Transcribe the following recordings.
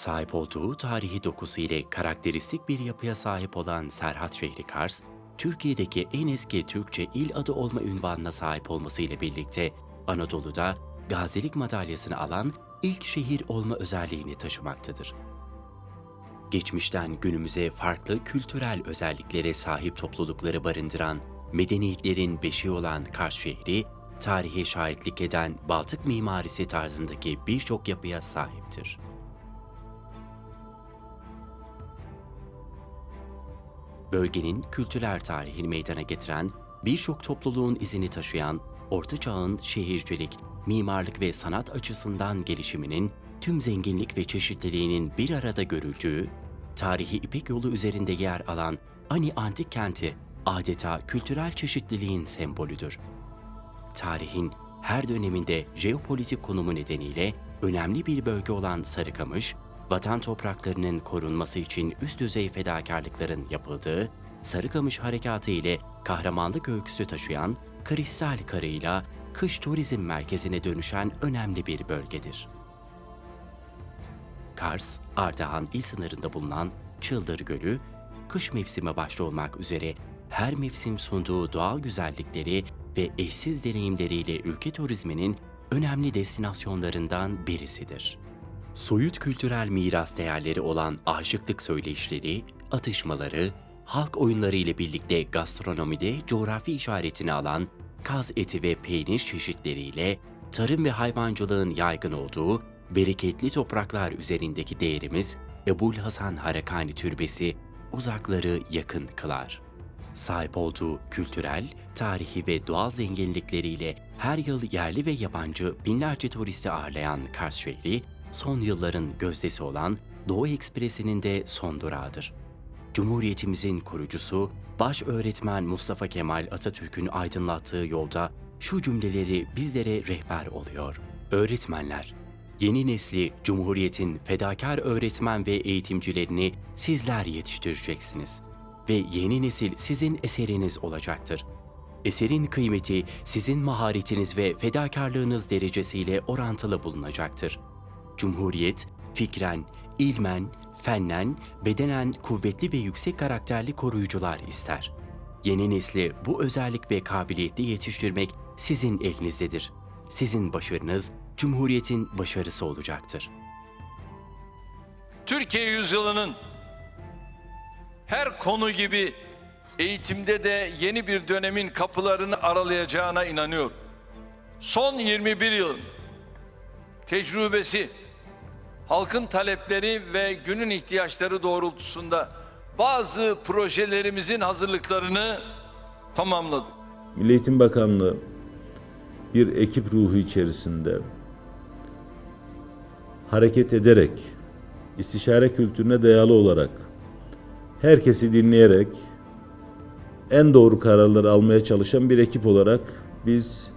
Sahip olduğu tarihi dokusu ile karakteristik bir yapıya sahip olan Serhat şehri Kars, Türkiye'deki en eski Türkçe il adı olma ünvanına sahip olmasıyla birlikte Anadolu'da gazilik madalyasını alan ilk şehir olma özelliğini taşımaktadır. Geçmişten günümüze farklı kültürel özelliklere sahip toplulukları barındıran medeniyetlerin beşiği olan Kars şehri, tarihe şahitlik eden Baltık mimarisi tarzındaki birçok yapıya sahiptir. Bölgenin kültürel tarihini meydana getiren, birçok topluluğun izini taşıyan, Orta Çağ'ın şehircilik, mimarlık ve sanat açısından gelişiminin tüm zenginlik ve çeşitliliğinin bir arada görüldüğü, tarihi İpek yolu üzerinde yer alan Ani Antik Kenti adeta kültürel çeşitliliğin sembolüdür. Tarihin her döneminde jeopolitik konumu nedeniyle önemli bir bölge olan Sarıkamış, vatan topraklarının korunması için üst düzey fedakarlıkların yapıldığı, Sarıkamış Harekatı ile kahramanlık öyküsü taşıyan Kristal Karı'yla kış turizm merkezine dönüşen önemli bir bölgedir. Kars, Ardahan il sınırında bulunan Çıldır Gölü, kış mevsimi başta olmak üzere her mevsim sunduğu doğal güzellikleri ve eşsiz deneyimleriyle ülke turizminin önemli destinasyonlarından birisidir. Soyut kültürel miras değerleri olan aşıklık söyleyişleri, atışmaları, halk oyunları ile birlikte gastronomide coğrafi işaretini alan kaz eti ve peynir çeşitleriyle tarım ve hayvancılığın yaygın olduğu bereketli topraklar üzerindeki değerimiz Ebul Hasan Harakani Türbesi uzakları yakın kılar. Sahip olduğu kültürel, tarihi ve doğal zenginlikleriyle her yıl yerli ve yabancı binlerce turisti ağırlayan Kars şehri, son yılların gözdesi olan Doğu Ekspresi'nin de son durağıdır. Cumhuriyetimizin kurucusu, baş öğretmen Mustafa Kemal Atatürk'ün aydınlattığı yolda şu cümleleri bizlere rehber oluyor. Öğretmenler, yeni nesli Cumhuriyet'in fedakar öğretmen ve eğitimcilerini sizler yetiştireceksiniz ve yeni nesil sizin eseriniz olacaktır. Eserin kıymeti sizin maharetiniz ve fedakarlığınız derecesiyle orantılı bulunacaktır. Cumhuriyet, fikren, ilmen, fennen, bedenen kuvvetli ve yüksek karakterli koruyucular ister. Yeni nesli bu özellik ve kabiliyetli yetiştirmek sizin elinizdedir. Sizin başarınız Cumhuriyet'in başarısı olacaktır. Türkiye yüzyılının her konu gibi eğitimde de yeni bir dönemin kapılarını aralayacağına inanıyorum. Son 21 yılın tecrübesi, halkın talepleri ve günün ihtiyaçları doğrultusunda bazı projelerimizin hazırlıklarını tamamladık. Milli Eğitim Bakanlığı bir ekip ruhu içerisinde hareket ederek, istişare kültürüne dayalı olarak, herkesi dinleyerek en doğru kararları almaya çalışan bir ekip olarak biz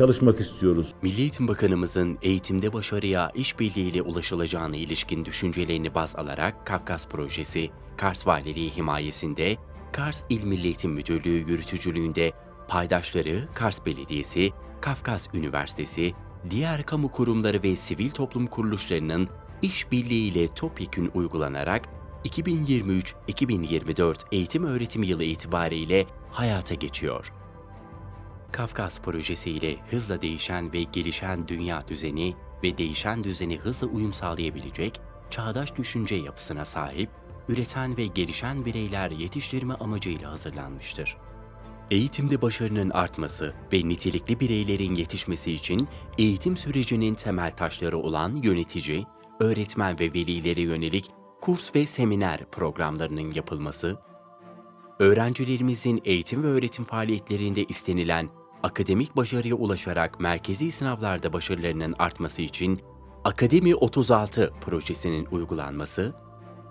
çalışmak istiyoruz. Milli Eğitim Bakanımızın eğitimde başarıya işbirliğiyle ulaşılacağına ilişkin düşüncelerini baz alarak Kafkas Projesi, Kars Valiliği himayesinde, Kars İl Milli Eğitim Müdürlüğü yürütücülüğünde paydaşları Kars Belediyesi, Kafkas Üniversitesi, diğer kamu kurumları ve sivil toplum kuruluşlarının işbirliğiyle topyekün uygulanarak 2023-2024 eğitim öğretim yılı itibariyle hayata geçiyor. Kafkas projesi ile hızla değişen ve gelişen dünya düzeni ve değişen düzeni hızla uyum sağlayabilecek çağdaş düşünce yapısına sahip, üreten ve gelişen bireyler yetiştirme amacıyla hazırlanmıştır. Eğitimde başarının artması ve nitelikli bireylerin yetişmesi için eğitim sürecinin temel taşları olan yönetici, öğretmen ve velilere yönelik kurs ve seminer programlarının yapılması, öğrencilerimizin eğitim ve öğretim faaliyetlerinde istenilen akademik başarıya ulaşarak merkezi sınavlarda başarılarının artması için Akademi 36 projesinin uygulanması,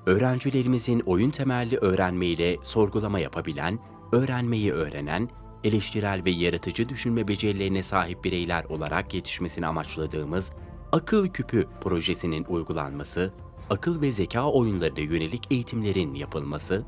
öğrencilerimizin oyun temelli öğrenmeyle sorgulama yapabilen, öğrenmeyi öğrenen, eleştirel ve yaratıcı düşünme becerilerine sahip bireyler olarak yetişmesini amaçladığımız Akıl Küpü projesinin uygulanması, akıl ve zeka oyunlarına yönelik eğitimlerin yapılması,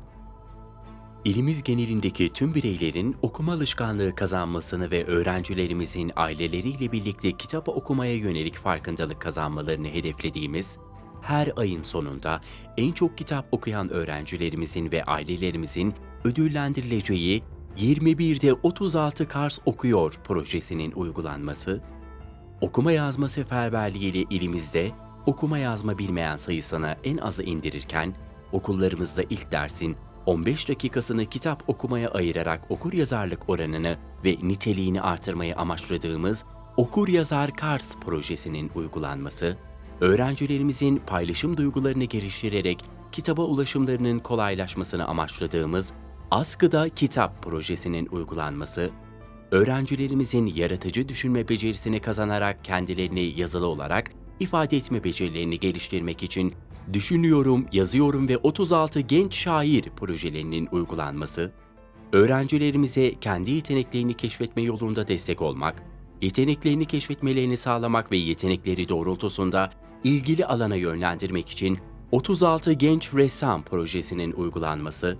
İlimiz genelindeki tüm bireylerin okuma alışkanlığı kazanmasını ve öğrencilerimizin aileleriyle birlikte kitap okumaya yönelik farkındalık kazanmalarını hedeflediğimiz her ayın sonunda en çok kitap okuyan öğrencilerimizin ve ailelerimizin ödüllendirileceği 21'de 36 Kars Okuyor projesinin uygulanması, okuma yazma seferberliği ile ilimizde okuma yazma bilmeyen sayısını en aza indirirken, okullarımızda ilk dersin 15 dakikasını kitap okumaya ayırarak okur yazarlık oranını ve niteliğini artırmayı amaçladığımız Okur Yazar Kars projesinin uygulanması, öğrencilerimizin paylaşım duygularını geliştirerek kitaba ulaşımlarının kolaylaşmasını amaçladığımız Askıda Kitap projesinin uygulanması, öğrencilerimizin yaratıcı düşünme becerisini kazanarak kendilerini yazılı olarak ifade etme becerilerini geliştirmek için Düşünüyorum, Yazıyorum ve 36 Genç Şair projelerinin uygulanması, öğrencilerimize kendi yeteneklerini keşfetme yolunda destek olmak, yeteneklerini keşfetmelerini sağlamak ve yetenekleri doğrultusunda ilgili alana yönlendirmek için 36 Genç Ressam projesinin uygulanması,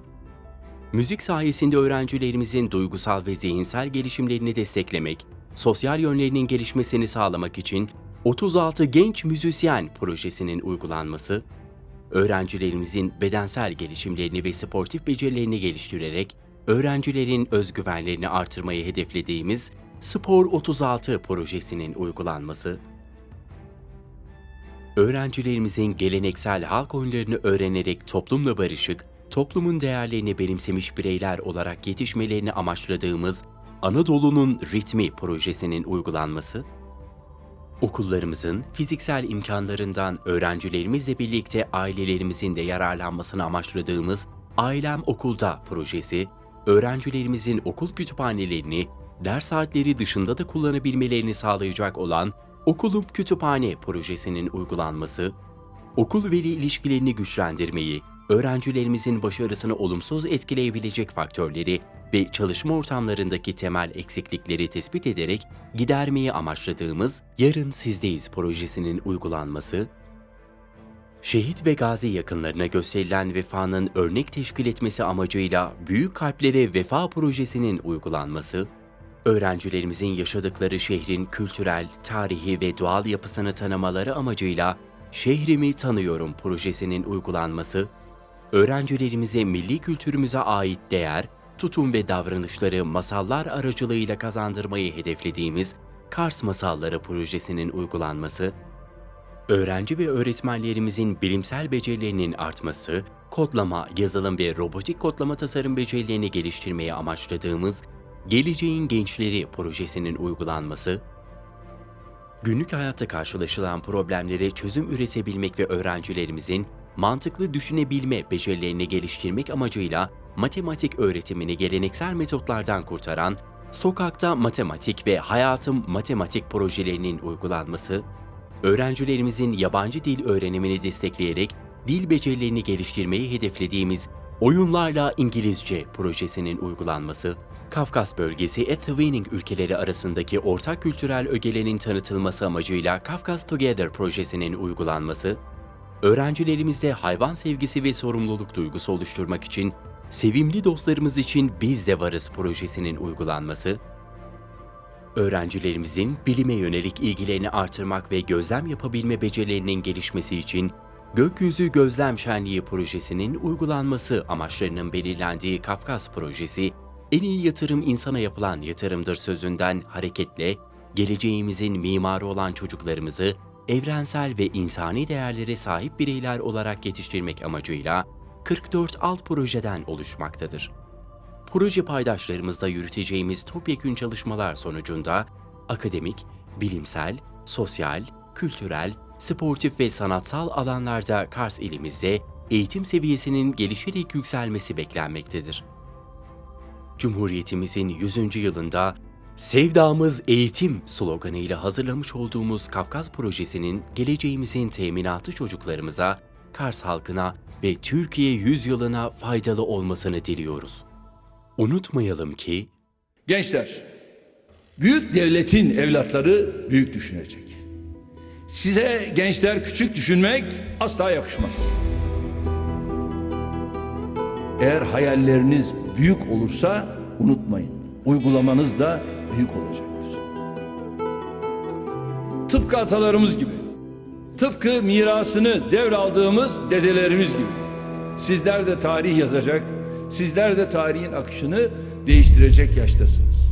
müzik sayesinde öğrencilerimizin duygusal ve zihinsel gelişimlerini desteklemek, sosyal yönlerinin gelişmesini sağlamak için 36 Genç Müzisyen projesinin uygulanması, öğrencilerimizin bedensel gelişimlerini ve sportif becerilerini geliştirerek öğrencilerin özgüvenlerini artırmayı hedeflediğimiz Spor 36 projesinin uygulanması, öğrencilerimizin geleneksel halk oyunlarını öğrenerek toplumla barışık, toplumun değerlerini benimsemiş bireyler olarak yetişmelerini amaçladığımız Anadolu'nun Ritmi projesinin uygulanması, okullarımızın fiziksel imkanlarından öğrencilerimizle birlikte ailelerimizin de yararlanmasını amaçladığımız Ailem Okulda projesi, öğrencilerimizin okul kütüphanelerini ders saatleri dışında da kullanabilmelerini sağlayacak olan Okulum Kütüphane projesinin uygulanması, okul veli ilişkilerini güçlendirmeyi, öğrencilerimizin başarısını olumsuz etkileyebilecek faktörleri ve çalışma ortamlarındaki temel eksiklikleri tespit ederek gidermeyi amaçladığımız Yarın Sizdeyiz projesinin uygulanması, şehit ve gazi yakınlarına gösterilen vefanın örnek teşkil etmesi amacıyla Büyük Kalplere Vefa projesinin uygulanması, öğrencilerimizin yaşadıkları şehrin kültürel, tarihi ve doğal yapısını tanımaları amacıyla Şehrimi Tanıyorum projesinin uygulanması, öğrencilerimize milli kültürümüze ait değer, tutum ve davranışları masallar aracılığıyla kazandırmayı hedeflediğimiz Kars Masalları projesinin uygulanması, öğrenci ve öğretmenlerimizin bilimsel becerilerinin artması, kodlama, yazılım ve robotik kodlama tasarım becerilerini geliştirmeye amaçladığımız Geleceğin Gençleri projesinin uygulanması, günlük hayatta karşılaşılan problemlere çözüm üretebilmek ve öğrencilerimizin mantıklı düşünebilme becerilerini geliştirmek amacıyla matematik öğretimini geleneksel metotlardan kurtaran Sokakta Matematik ve Hayatım Matematik projelerinin uygulanması, öğrencilerimizin yabancı dil öğrenimini destekleyerek dil becerilerini geliştirmeyi hedeflediğimiz Oyunlarla İngilizce projesinin uygulanması, Kafkas bölgesi Ethwinning ülkeleri arasındaki ortak kültürel ögelerin tanıtılması amacıyla Kafkas Together projesinin uygulanması, öğrencilerimizde hayvan sevgisi ve sorumluluk duygusu oluşturmak için Sevimli dostlarımız için Biz de Varız projesinin uygulanması, öğrencilerimizin bilime yönelik ilgilerini artırmak ve gözlem yapabilme becerilerinin gelişmesi için Gökyüzü Gözlem Şenliği projesinin uygulanması amaçlarının belirlendiği Kafkas projesi, en iyi yatırım insana yapılan yatırımdır sözünden hareketle geleceğimizin mimarı olan çocuklarımızı evrensel ve insani değerlere sahip bireyler olarak yetiştirmek amacıyla 44 alt projeden oluşmaktadır. Proje paydaşlarımızla yürüteceğimiz topyekün çalışmalar sonucunda akademik, bilimsel, sosyal, kültürel, sportif ve sanatsal alanlarda Kars ilimizde eğitim seviyesinin gelişerek yükselmesi beklenmektedir. Cumhuriyetimizin 100. yılında Sevdamız Eğitim sloganıyla hazırlamış olduğumuz Kafkas projesinin geleceğimizin teminatı çocuklarımıza, Kars halkına ve Türkiye yüzyılına faydalı olmasını diliyoruz. Unutmayalım ki Gençler, büyük devletin evlatları büyük düşünecek. Size gençler küçük düşünmek asla yakışmaz. Eğer hayalleriniz büyük olursa unutmayın. Uygulamanız da büyük olacaktır. Tıpkı atalarımız gibi Tıpkı mirasını devraldığımız dedelerimiz gibi. Sizler de tarih yazacak, sizler de tarihin akışını değiştirecek yaştasınız.